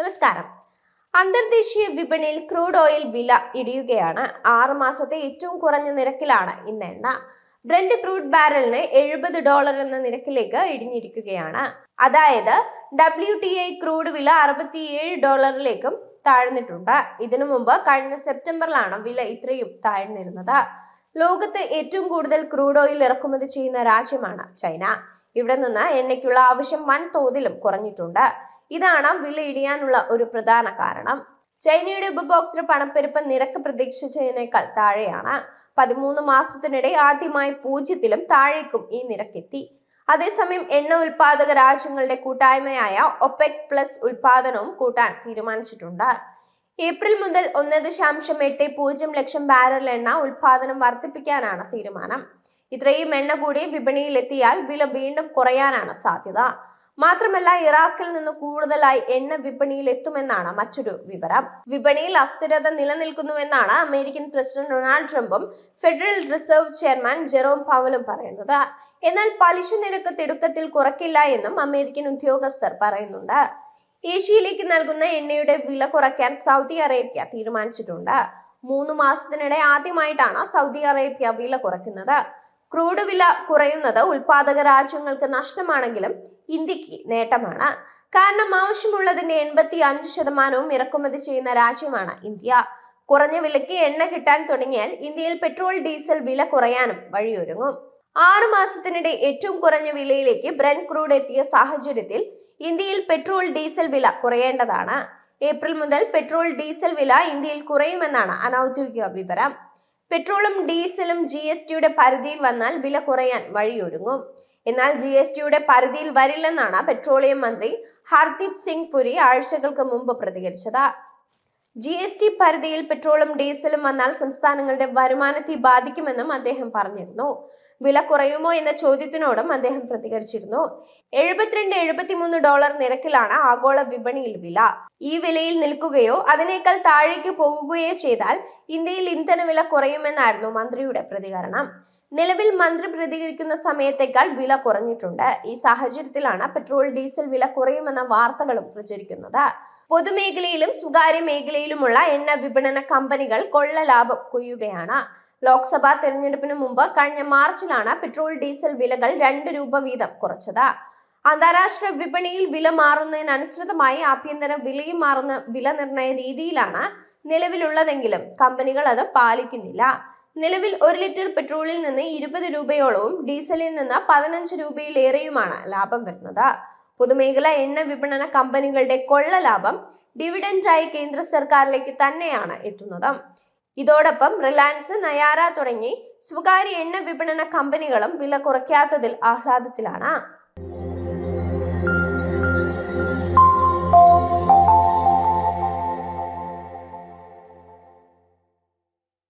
നമസ്കാരം. അന്തർദേശീയ വിപണിയിൽ ക്രൂഡ് ഓയിൽ വില ഇടിയുകയാണ്. ആറ് മാസത്തെ ഏറ്റവും കുറഞ്ഞ നിരക്കിലാണ് ഇന്ന് എണ്ണ. ബ്രണ്ട് ക്രൂഡ് ബാരലിന് എഴുപത് ഡോളർ എന്ന നിരക്കിലേക്ക് ഇടിഞ്ഞിരിക്കുകയാണ്. അതായത് ഡബ്ല്യു ടി ഐ ക്രൂഡ് വില അറുപത്തിയേഴ് ഡോളറിലേക്കും താഴ്ന്നിട്ടുണ്ട്. ഇതിനു മുമ്പ് കഴിഞ്ഞ സെപ്റ്റംബറിലാണ് വില ഇത്രയും താഴ്ന്നിരുന്നത്. ലോകത്ത് ഏറ്റവും കൂടുതൽ ക്രൂഡ് ഓയിൽ ഇറക്കുമതി ചെയ്യുന്ന രാജ്യമാണ് ചൈന. ഇവിടെ നിന്ന് എണ്ണയ്ക്കുള്ള ആവശ്യം വൻതോതിലും കുറഞ്ഞിട്ടുണ്ട്. ഇതാണ് വില ഇടിയാനുള്ള ഒരു പ്രധാന കാരണം. ചൈനയുടെ ഉപഭോക്തൃ പണപ്പെരുപ്പ് നിരക്ക് പ്രതീക്ഷിച്ചതിനേക്കാൾ താഴെയാണ്. പതിമൂന്ന് മാസത്തിനിടെ ആദ്യമായി പൂജ്യത്തിലും താഴേക്കും ഈ നിരക്കെത്തി. അതേസമയം എണ്ണ ഉൽപാദക രാജ്യങ്ങളുടെ കൂട്ടായ്മയായ ഒപെക് പ്ലസ് ഉൽപാദനവും കൂട്ടാൻ തീരുമാനിച്ചിട്ടുണ്ട്. ഏപ്രിൽ മുതൽ ഒന്ന് ദശാംശം എട്ട് പൂജ്യം ലക്ഷം ബാരൽ എണ്ണ ഉൽപാദനം വർദ്ധിപ്പിക്കാനാണ് തീരുമാനം. ഇത്രയും എണ്ണ കൂടി വിപണിയിലെത്തിയാൽ വില വീണ്ടും കുറയാനാണ് സാധ്യത. മാത്രമല്ല ഇറാഖിൽ നിന്ന് കൂടുതലായി എണ്ണ വിപണിയിൽ എത്തുമെന്നാണ് മറ്റൊരു വിവരം. വിപണിയിൽ അസ്ഥിരത നിലനിൽക്കുന്നുവെന്നാണ് അമേരിക്കൻ പ്രസിഡന്റ് ഡൊണാൾഡ് ട്രംപും ഫെഡറൽ റിസർവ് ചെയർമാൻ ജെറോം പവലും പറയുന്നത്. എന്നാൽ പലിശ നിരക്ക് തിടുക്കത്തിൽ കുറയ്ക്കില്ല എന്നും അമേരിക്കൻ ഉദ്യോഗസ്ഥർ പറയുന്നുണ്ട്. ഏഷ്യയിലേക്ക് നൽകുന്ന എണ്ണയുടെ വില കുറയ്ക്കാൻ സൗദി അറേബ്യ തീരുമാനിച്ചിട്ടുണ്ട്. മൂന്ന് മാസത്തിനിടെ ആദ്യമായിട്ടാണ് സൗദി അറേബ്യ വില കുറയ്ക്കുന്നത്. ക്രൂഡ് വില കുറയുന്നത് ഉൽപാദക രാജ്യങ്ങൾക്ക് നഷ്ടമാണെങ്കിലും ഇന്ത്യയ്ക്ക് നേട്ടമാണ്. കാരണം ആവശ്യമുള്ളതിന്റെ എൺപത്തി അഞ്ച് ശതമാനവും ഇറക്കുമതി ചെയ്യുന്ന രാജ്യമാണ് ഇന്ത്യ. കുറഞ്ഞ വിലയ്ക്ക് എണ്ണ കിട്ടാൻ തുടങ്ങിയാൽ ഇന്ത്യയിൽ പെട്രോൾ ഡീസൽ വില കുറയാനും വഴിയൊരുങ്ങും. ആറു മാസത്തിനിടെ ഏറ്റവും കുറഞ്ഞ വിലയിലേക്ക് ബ്രൻ ക്രൂഡ് എത്തിയ സാഹചര്യത്തിൽ ഇന്ത്യയിൽ പെട്രോൾ ഡീസൽ വില കുറയേണ്ടതാണ്. ഏപ്രിൽ മുതൽ പെട്രോൾ ഡീസൽ വില ഇന്ത്യയിൽ കുറയുമെന്നാണ് അനൌദ്യോഗിക വിവരം. പെട്രോളും ഡീസലും ജി എസ് ടിയുടെ പരിധിയിൽ വന്നാൽ വില കുറയാൻ വഴിയൊരുങ്ങും. എന്നാൽ ജി എസ് ടിയുടെ പരിധിയിൽ വരില്ലെന്നാണ് പെട്രോളിയം മന്ത്രി ഹർദീപ് സിംഗ് പുരി ആഴ്ചകൾക്ക് മുമ്പ് പ്രതികരിച്ചത്. ജി എസ് ടി പരിധിയിൽ പെട്രോളും ഡീസലും വന്നാൽ സംസ്ഥാനങ്ങളുടെ വരുമാനത്തെ ബാധിക്കുമെന്നും അദ്ദേഹം പറഞ്ഞിരുന്നു. വില കുറയുമോ എന്ന ചോദ്യത്തിനോടും അദ്ദേഹം പ്രതികരിച്ചിരുന്നു. എഴുപത്തിരണ്ട് എഴുപത്തിമൂന്ന് ഡോളർ നിരക്കിലാണ് ആഗോള വിപണിയിൽ വില. ഈ വിലയിൽ നിൽക്കുകയോ അതിനേക്കാൾ താഴേക്ക് പോകുകയോ ചെയ്താൽ ഇന്ത്യയിൽ ഇന്ധനവില കുറയുമെന്നായിരുന്നു മന്ത്രിയുടെ പ്രതികരണം. നിലവിൽ മന്ത്രി പ്രതികരിക്കുന്ന സമയത്തേക്കാൾ വില കുറഞ്ഞിട്ടുണ്ട്. ഈ സാഹചര്യത്തിലാണ് പെട്രോൾ ഡീസൽ വില കുറയുമെന്ന വാർത്തകളും പ്രചരിക്കുന്നത്. പൊതുമേഖലയിലും സ്വകാര്യ മേഖലയിലുമുള്ള എണ്ണ വിപണന കമ്പനികൾ കൊള്ള ലാഭം കൊയ്യുകയാണ്. ലോക്സഭാ തെരഞ്ഞെടുപ്പിന് മുമ്പ് കഴിഞ്ഞ മാർച്ചിലാണ് പെട്രോൾ ഡീസൽ വിലകൾ രണ്ട് രൂപ വീതം കുറച്ചത്. അന്താരാഷ്ട്ര വിപണിയിൽ വില മാറുന്നതിനനുസൃതമായി ആഭ്യന്തര വിലയും മാറുന്ന വില നിർണയ രീതിയിലാണ് നിലവിലുള്ളതെങ്കിലും കമ്പനികൾ അത് പാലിക്കുന്നില്ല. നിലവിൽ ഒരു ലിറ്റർ പെട്രോളിൽ നിന്ന് ഇരുപത് രൂപയോളവും ഡീസലിൽ നിന്ന് പതിനഞ്ച് രൂപയിലേറെയുമാണ് ലാഭം വരുന്നത്. പൊതുമേഖല എണ്ണ വിപണന കമ്പനികളുടെ കൊള്ള ലാഭം ഡിവിഡൻഡായി കേന്ദ്ര സർക്കാരിലേക്ക് തന്നെയാണ് എത്തുന്നത്. ഇതോടൊപ്പം റിലയൻസ് നയാര തുടങ്ങി സ്വകാര്യ എണ്ണ വിപണന കമ്പനികളും വില കുറയ്ക്കാത്തതിൽ ആഹ്ലാദത്തിലാണ്.